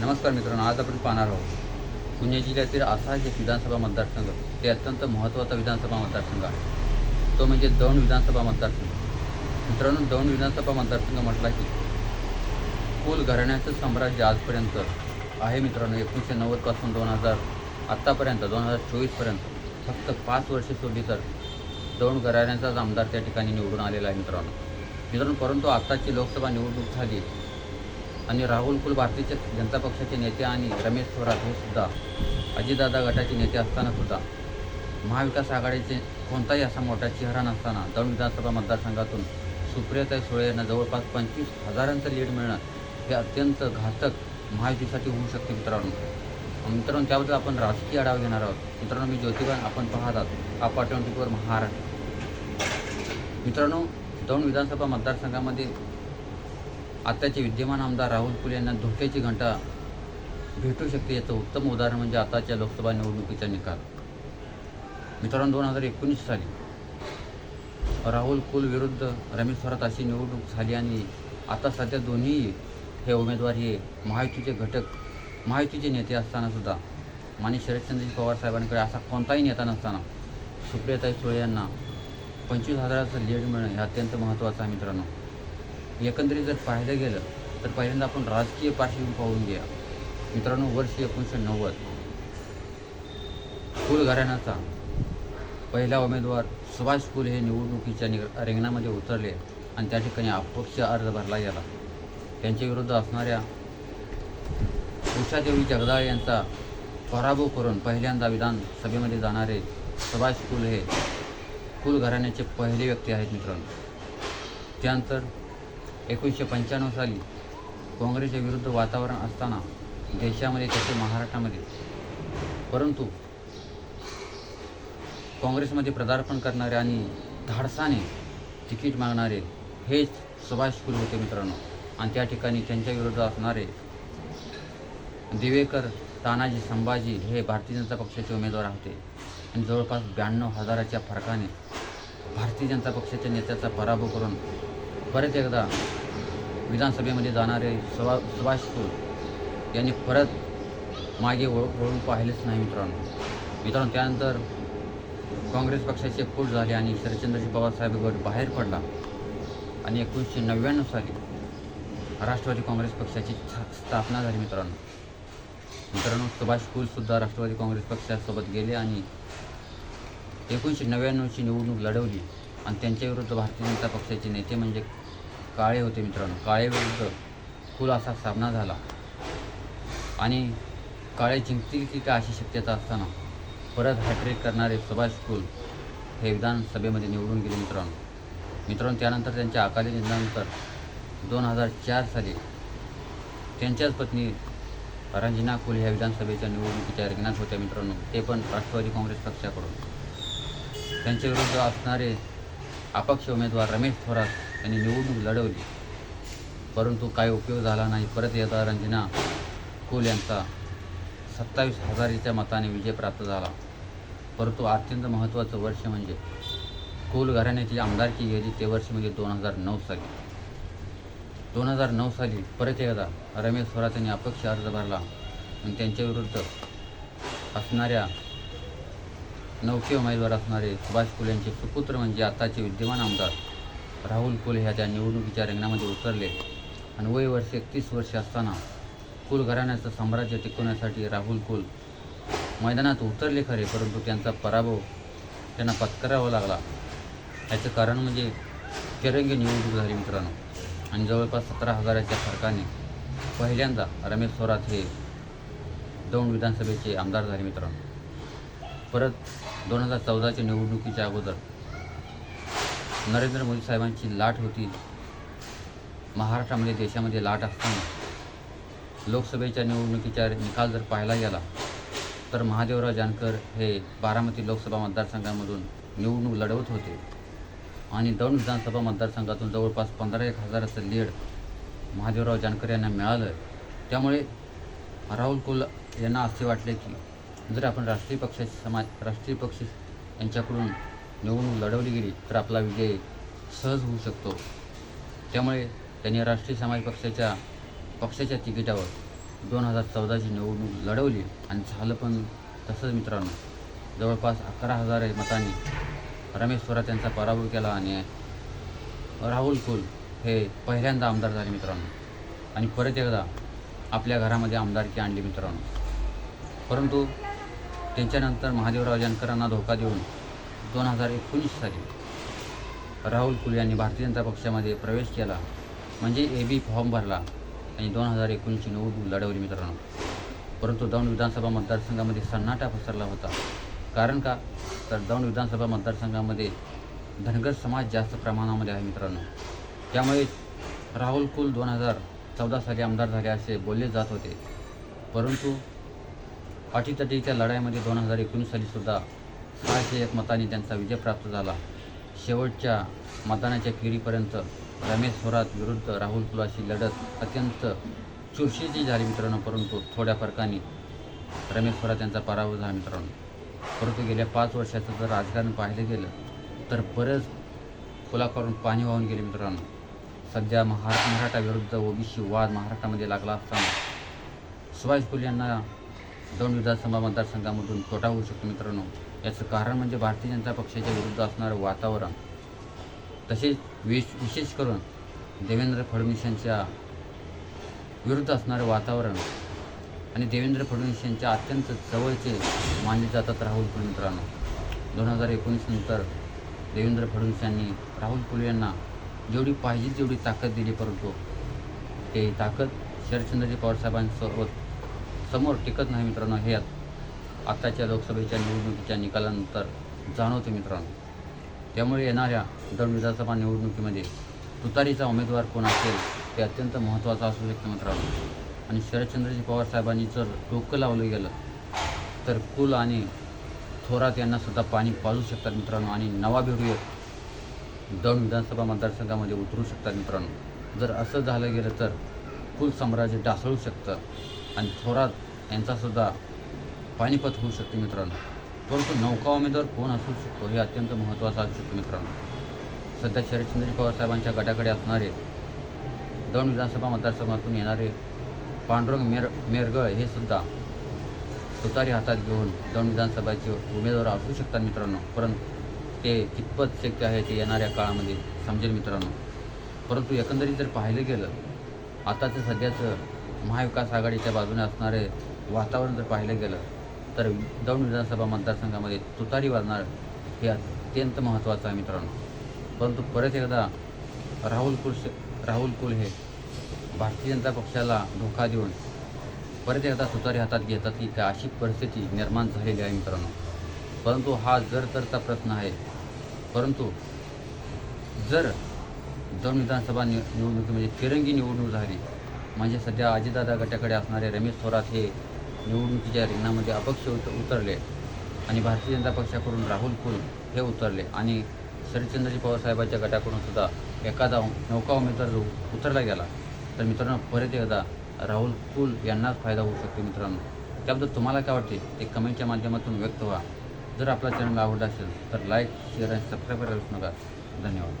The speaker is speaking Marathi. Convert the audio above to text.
नमस्कार मित्रांनो आज आपण पाहणार आहोत पुणे जिल्ह्यातील असा एक विधानसभा मतदारसंघ ते अत्यंत महत्त्वाचा विधानसभा मतदारसंघ आहे. तो म्हणजे दौंड विधानसभा मतदारसंघ. मित्रांनो दौंड विधानसभा मतदारसंघ म्हटला की कुल घराण्याचं साम्राज्य आजपर्यंत आहे मित्रांनो एकोणीसशे नव्वदपासून दोन हजार आत्तापर्यंत दोन हजार चोवीसपर्यंत फक्त पाच वर्षे सोडली तर दौंड घराण्याचाच आमदार त्या ठिकाणी निवडून आलेला आहे मित्रांनो. मित्रांनो परंतु आत्ताची लोकसभा निवडणूक झाली. आणि राहुल कुल भारतीय जनता पक्षाचे नेते आणि रमेश थोरात हे सुद्धा अजितदादा गटाचे नेते असताना सुद्धा महाविकास आघाडीचे कोणताही असा मोठा चेहरा नसताना दौंड विधानसभा मतदारसंघातून सुप्रियाताई सुळे यांना जवळपास पंचवीस हजारांचं लीड मिळणं हे अत्यंत घातक महायुतीसाठी होऊ शकते मित्रांनो. मित्रांनो त्याबद्दल आपण राजकीय आढावा घेणार आहोत. मित्रांनो मी ज्योतिबा आपण पाहत आहोत आपा ट्वेंटी फोर महाराष्ट्र. मित्रांनो दौंड विधानसभा मतदारसंघामध्ये आताचे विद्यमान आमदार राहुल फुले यांना धोक्याची घंटा भेटू शकते याचं उत्तम उदाहरण म्हणजे आताच्या लोकसभा निवडणुकीचा निकाल. मित्रांनो दोन हजार एकोणीस साली राहुल कुल विरुद्ध रमेश थोरात अशी निवडणूक झाली आणि आता सध्या दोन्ही हे उमेदवार हे महायुतीचे घटक महायुतीचे नेते असताना सुद्धा माननीय शरदचंद्रजी पवार साहेबांकडे असा कोणताही नेता नसताना सुप्रियाताई सुळे यांना पंचवीस हजाराचं लीड मिळणं हे अत्यंत महत्त्वाचं आहे मित्रांनो. एकंदरीत जर पाहिलं गेलं तर पहिल्यांदा आपण राजकीय पार्श्वभूमी पाहून घ्या. मित्रांनो वर्ष एकोणीसशे नव्वद. फुल घराण्याचा पहिला उमेदवार सुभाष फुल हे निवडणुकीच्या नि रिंगणामध्ये उतरले आणि त्या ठिकाणी अपक्ष अर्ज भरला गेला. त्यांच्या विरुद्ध असणाऱ्या उषादेवी जगदाळे यांचा पराभव करून पहिल्यांदा विधानसभेमध्ये जाणारे सुभाष फुल हे कुल घराण्याचे पहिले व्यक्ती आहेत मित्रांनो. त्यानंतर एकोणीसशे पंच्याण्णव साली काँग्रेसच्या विरुद्ध वातावरण असताना देशामध्ये तसे महाराष्ट्रामध्ये परंतु काँग्रेसमध्ये पदार्पण करणारे आणि धाडसाने तिकीट मागणारे हेच सुभाष फुले होते मित्रांनो. आणि त्या ठिकाणी त्यांच्या विरुद्ध असणारे दिवेकर तानाजी संभाजी हे भारतीय जनता पक्षाचे उमेदवार होते. आणि जवळपास ब्याण्णव हजाराच्या फरकाने भारतीय जनता पक्षाच्या नेत्याचा पराभव करून परत एकदा विधानसभेमध्ये जाणारे सुभा सुभाष सूर यांनी परत मागे वळ वळून पाहिलेच नाही मित्रांनो. मित्रांनो त्यानंतर काँग्रेस पक्षाचे फूट झाले आणि शरदचंद्रजी पवारसाहेब गट बाहेर पडला. आणि एकोणीसशे नव्याण्णव साली राष्ट्रवादी काँग्रेस पक्षाची स्थापना झाली मित्रांनो. मित्रांनो सुभाष कुलसुद्धा राष्ट्रवादी काँग्रेस पक्षासोबत गेले आणि एकोणीसशे नव्याण्णवची निवडणूक लढवली. आणि त्यांच्याविरुद्ध भारतीय जनता पक्षाचे नेते म्हणजे काळे होते मित्रांनो. काळे विरुद्ध फुल असा सामना झाला. आणि काळे जिंकतील की काय अशी शक्यता असताना परत हॅट्रिक करणारे सुभाष कुल हे विधानसभेमध्ये निवडून गेले मित्रांनो. मित्रांनो त्यानंतर त्यांच्या अकाली निधनानंतर दोन हजार चार साली त्यांच्याच पत्नी रंजना कुल ह्या विधानसभेच्या निवडणुकीच्या रिंगणात होत्या मित्रांनो. ते पण राष्ट्रवादी काँग्रेस पक्षाकडून. त्यांच्या विरुद्ध असणारे अपक्ष उमेदवार रमेश थोरात त्यांनी निवडणूक लढवली. परंतु काही उपयोग झाला नाही. परत येता रंजना कुल यांचा सत्तावीस हजारीच्या मताने विजय प्राप्त झाला. परंतु अत्यंत महत्त्वाचं वर्ष म्हणजे कुल घराण्याची आमदारकी गेली ते वर्ष म्हणजे दोन हजार नऊ साली. दोन हजार नऊ साली परत एकदा रमेश स्वराज यांनी अपक्ष अर्ज भरला आणि त्यांच्याविरुद्ध असणाऱ्या नौके उमेदवार असणारे सुभाष फुल यांचे सुपुत्र म्हणजे आताचे विद्यमान आमदार राहुल कुल ह्या त्या निवडणुकीच्या रिंगणामध्ये उतरले आणि वय वर्ष एकतीस वर्ष असताना कुल घराण्याचं साम्राज्य टिकवण्यासाठी राहुल कुल मैदानात उतरले खरे परंतु त्यांचा पराभव त्यांना पत्करावा लागला. याचं कारण म्हणजे तिरंगी निवडणूक झाली मित्रांनो. आणि जवळपास सतरा हजाराच्या फरकाने पहिल्यांदा रमेश थोरात हे दौंड विधानसभेचे आमदार झाले मित्रांनो. परत दोन हजार चौदाच्या निवडणुकीच्या अगोदर नरेंद्र मोदी साहेबांची लाट होती. महाराष्ट्रामध्ये देशामध्ये लाट असताना लोकसभेच्या निवडणुकीचा निकाल जर पाहायला गेला तर महादेवराव जानकर हे बारामती लोकसभा मतदारसंघामधून निवडणूक लढवत होते. आणि दौंड विधानसभा मतदारसंघातून जवळपास पंधरा एक हजाराचं लीड महादेवराव जानकर यांना मिळालं. त्यामुळे राहुल कुल यांना असे वाटले की जर आपण राष्ट्रीय पक्षाचे समाज राष्ट्रीय पक्ष यांच्याकडून निवडणूक लढवली गेली तर आपला विजय सहज होऊ शकतो. त्यामुळे त्यांनी राष्ट्रीय समाज पक्षाच्या पक्षाच्या तिकिटावर दोन हजार चौदाची निवडणूक लढवली आणि झालं पण तसंच मित्रांनो. जवळपास अकरा हजार मतांनी रमेश थोरात यांचा पराभव केला आणि राहुल कुल हे पहिल्यांदा आमदार झाले मित्रांनो. आणि परत एकदा आपल्या घरामध्ये आमदारकी आणली मित्रांनो. परंतु त्यांच्यानंतर महादेवराव जानकरांना धोका देऊन दोन हजार एकोणीस साली राहुल कुल यांनी भारतीय जनता पक्षामध्ये प्रवेश केला. म्हणजे ए बी फॉर्म भरला आणि दोन हजार एकोणीसची निवडणूक लढवली मित्रांनो. परंतु दौंड विधानसभा मतदारसंघामध्ये सन्नाटा पसरला होता. कारण का? तर दौंड विधानसभा मतदारसंघामध्ये धनगर समाज जास्त प्रमाणामध्ये आहे मित्रांनो. त्यामुळे राहुल कुल दोन हजार चौदा साली आमदार झाले असे बोलले जात होते. परंतु अटीतटीच्या लढाईमध्ये दोन हजार एकोणीस साली सुद्धा सहाशे एक मताने त्यांचा विजय प्राप्त झाला. शेवटच्या मतदानाच्या फेरीपर्यंत रमेश थोरात विरुद्ध राहुल कुलाशी लढत अत्यंत चुरशीची झाली मित्रांनो परंतु थोड्या फरकाने रमेश थोरात यांचा पराभव झाला मित्रांनो. परंतु गेल्या पाच वर्षाचं जर राजकारण पाहिलं गेलं तर बरंच पुलाकडून पाणी वाहून गेले मित्रांनो. सध्या महा मराठा विरुद्ध ओबीसी वाद महाराष्ट्रामध्ये लागला असताना सुभाष फुले यांना दोन विधानसभा मतदारसंघामधून तोटा होऊ शकतो मित्रांनो. याचं कारण म्हणजे भारतीय जनता पक्षाच्या विरुद्ध असणारं वातावरण तसेच विश विशेष करून देवेंद्र फडणवीस यांच्या विरुद्ध असणारं वातावरण आणि देवेंद्र फडणवीस यांच्या अत्यंत जवळचे मानले जातात राहुल कुल मित्रांनो. दोन हजार एकोणीस नंतर देवेंद्र फडणवीस यांनी राहुल कुल यांना जेवढी पाहिजे तेवढी ताकद दिली परंतु ते ताकद शरदचंद्रजी पवारसाहेबांसोबत समोर टिकत नाही मित्रांनो. हे आत्ताच्या लोकसभेच्या निवडणुकीच्या निकालानंतर जाणवते मित्रांनो. त्यामुळे येणाऱ्या दर विधानसभा निवडणुकीमध्ये तुतारीचा उमेदवार कोण असेल ते अत्यंत महत्त्वाचं असू शकतं मित्रांनो. आणि शरदचंद्रजी पवार साहेबांनी जर डोकं लावलं गेलं तर कुल आणि थोरात यांनासुद्धा पाणी पाजू शकतात मित्रांनो आणि नवा भिडूयत दौंड विधानसभा मतदारसंघामध्ये उतरू शकतात मित्रांनो. जर असं झालं गेलं तर कुल साम्राज्य डासळू शकतं आणि थोरात यांचासुद्धा पानिपत होऊ शकते मित्रांनो. परंतु नौका उमेदवार कोण असू शकतो हे अत्यंत महत्त्वाचं असू शकतं मित्रांनो. सध्या शरदचंद्र पवार साहेबांच्या गटाकडे असणारे दोन विधानसभा मतदारसंघातून येणारे पांडुरंग मेर मेरगळ हे सुद्धा तुतारी हातात घेऊन दोन विधानसभेचे उमेदवार असू शकतात मित्रांनो. परंतु ते कितपत शक्य आहे ते येणाऱ्या काळामध्ये समजेल मित्रांनो. परंतु एकंदरीत जर पाहिलं गेलं आताचं सध्याचं महाविकास आघाडीच्या बाजूने असणारे वातावरण जर पाहिलं गेलं तर दौंड विधानसभा मतदारसंघामध्ये तुतारी वाजणार हे अत्यंत महत्त्वाचं आहे मित्रांनो. परंतु परत एकदा राहुल कुल राहुल कुल हे भारतीय जनता पक्षाला धोका देऊन परत एकदा तुतारी हातात घेतात की काय अशी परिस्थिती निर्माण झालेली आहे मित्रांनो. परंतु हा जर तरचा प्रश्न आहे परंतु जर दोन विधानसभा निव निवडणुकीमध्ये तिरंगी निवडणूक झाली म्हणजे सध्या अजितदादा गटाकडे असणारे रमेश थोरात हे निवडणुकीच्या रिंगणामध्ये अपक्ष उत उतरले आणि भारतीय जनता पक्षाकडून राहुल कुल हे उतरले आणि शरदचंद्रजी पवारसाहेबांच्या गटाकडून सुद्धा एखादा नौका उमेदवार जो उतरला गेला तर मित्रांनो परत एकदा राहुल कुल यांनाच फायदा होऊ शकतो मित्रांनो. त्याबद्दल तुम्हाला काय वाटते? ते कमेंटच्या माध्यमातून व्यक्त व्हा. जर आपला चॅनल आवडला असेल तर लाईक शेअर आणि सबस्क्राईब करायला नका. धन्यवाद.